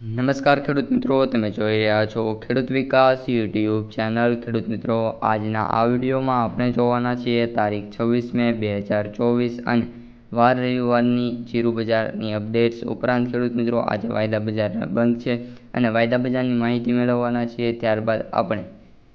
નમસ્કાર ખેડૂત મિત્રો, તમે જોઈ રહ્યા છો ખેડૂત વિકાસ યુટ્યુબ ચેનલ. ખેડૂત મિત્રો, આજના આ વિડીયોમાં આપણે જોવાના છીએ તારીખ છવ્વીસ મે બે હજાર ચોવીસ અને વાર રવિવારની જીરું બજારની અપડેટ્સ. ઉપરાંત ખેડૂત મિત્રો, આજે વાયદા બજાર બંધ છે અને વાયદા બજારની માહિતી મેળવવાના છીએ. ત્યારબાદ આપણે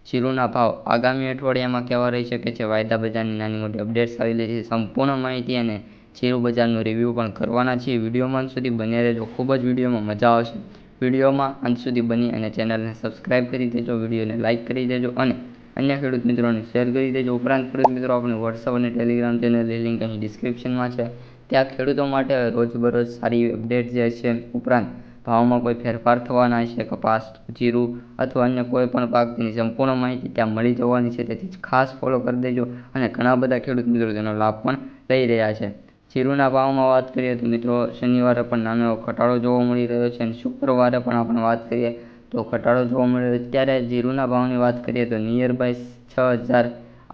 જીરુના ભાવ આગામી અઠવાડિયામાં કેવા રહી શકે છે, વાયદા બજારની નાની મોટી અપડેટ્સ આવેલી છે, સંપૂર્ણ માહિતી અને જીરું બજારનું રિવ્યૂ પણ કરવાના છીએ. વિડીયોમાં અંત સુધી બન્યા રહેજો. ખૂબ જ વિડીયોમાં મજા આવશે. વિડીયોમાં અંત સુધી બની અને ચેનલને સબસ્ક્રાઇબ કરી દેજો, વિડીયોને લાઇક કરી દેજો અને અન્ય ખેડૂત મિત્રોને શેર કરી દેજો. ઉપરાંત ખેડૂત મિત્રો, આપણે વોટ્સઅપ અને ટેલિગ્રામ ચેનલની લિંક અહીં ડિસ્ક્રિપ્શનમાં છે. ત્યાં ખેડૂતો માટે રોજબરોજ સારી અપડેટ જે છે, ઉપરાંત ભાવમાં કોઈ ફેરફાર થવાના છે, કપાસ, જીરું અથવા અન્ય કોઈ પણ પાકની સંપૂર્ણ માહિતી ત્યાં મળી જવાની છે. તેથી ખાસ ફોલો કરી દેજો અને ઘણા બધા ખેડૂત મિત્રો તેનો લાભ પણ લઈ રહ્યા છે. જીરુના ભાવમાં વાત કરીએ તો મિત્રો શનિવારે પણ નાનો એવો ઘટાડો જોવા મળી રહ્યો છે અને શુક્રવારે પણ આપણે વાત કરીએ તો ઘટાડો જોવા મળ્યો અત્યારે ત્યારે જીરુના ભાવની વાત કરીએ તો નિયર બાય છ હજાર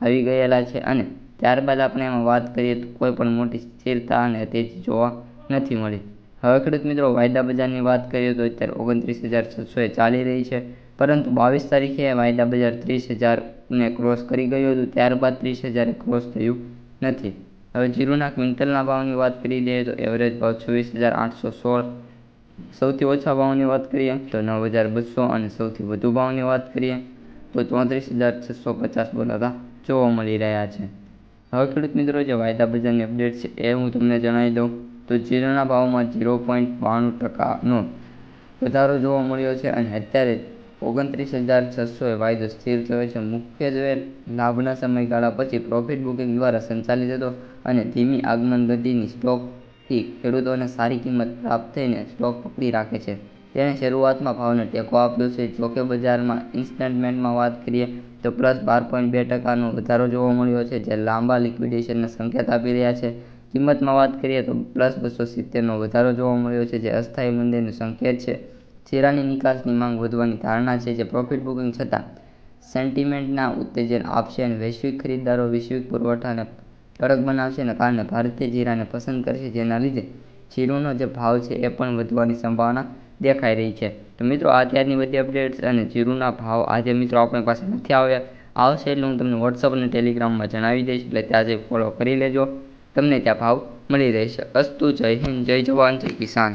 આવી ગયેલા છે અને ત્યારબાદ આપણે એમાં વાત કરીએ તો કોઈ પણ મોટી સ્થિરતા અને તેજી જોવા નથી મળી. હવે ખેડૂત મિત્રો વાયદા બજારની વાત કરીએ તો અત્યારે ઓગણત્રીસ હજાર છસો ચાલી રહી છે. પરંતુ બાવીસ તારીખે વાયદા બજાર ત્રીસ હજારને ક્રોસ કરી ગયું હતું. ત્યારબાદ ત્રીસ હજારે ક્રોસ થયું નથી. હવે જીરુના ક્વિન્ટલના ભાવની વાત કરી દઈએ તો એવરેજ ભાવ છવ્વીસ હજાર આઠસો સોળ. સૌથી ઓછા ભાવની વાત કરીએ તો નવ હજાર બસો અને સૌથી વધુ ભાવની વાત કરીએ તો ચોત્રીસ હજાર છસો પચાસ બોલાતા જોવા મળી રહ્યા છે. હવે ખેડૂત મિત્રો, જે વાયદા બજારની અપડેટ છે એ હું તમને જણાવી દઉં તો જીરુના ભાવમાં ઝીરો પોઈન્ટ બાણું ટકાનો વધારો જોવા મળ્યો છે અને અત્યારે ઓગણત્રીસ હજાર છસોએ વાયદો સ્થિર થયો છે. મુખ્યત્વે લાભના સમયગાળા પછી પ્રોફિટ બુકિંગ દ્વારા સંચાલિત હતો અને ધીમી આગમન ગતિની સ્ટોકથી ખેડૂતોને સારી કિંમત પ્રાપ્ત થઈને સ્ટોક પકડી રાખે છે. તેણે શરૂઆતમાં ભાવને ટેકો આપ્યો છે. જોકે બજારમાં ઇન્સ્ટન્ટમેન્ટમાં વાત કરીએ તો પ્લસ બાર પોઈન્ટ બે ટકાનો વધારો જોવા મળ્યો છે, જે લાંબા લિક્વિડેશનના સંકેત આપી રહ્યા છે. કિંમતમાં વાત કરીએ તો પ્લસ બસો સિત્તેરનો વધારો જોવા મળ્યો છે, જે અસ્થાયી મંદીનો સંકેત છે. શેરાની નિકાસની માંગ વધવાની ધારણા છે જે પ્રોફિટ બુકિંગ છતાં સેન્ટિમેન્ટના ઉત્તેજન આપશે અને વૈશ્વિક ખરીદદારો વૈશ્વિક પુરવઠાને કડક બનાવશે અને કારણે ભારતીય જીરાને પસંદ કરશે, જેના લીધે જીરુનો જે ભાવ છે એ પણ વધવાની સંભાવના દેખાઈ રહી છે. તો મિત્રો, આ ત્યારની બધી અપડેટ્સ અને જીરુના ભાવ આજે મિત્રો આપણી પાસે નથી આવ્યા. આવશે એટલે હું તમને વોટ્સઅપ અને ટેલિગ્રામમાં જણાવી દઈશ, એટલે ત્યાં જઈ ફોલો કરી લેજો. તમને ત્યાં ભાવ મળી રહેશે. અસ્તુ જય હિન્દ, જય જવાન, જય કિસાન.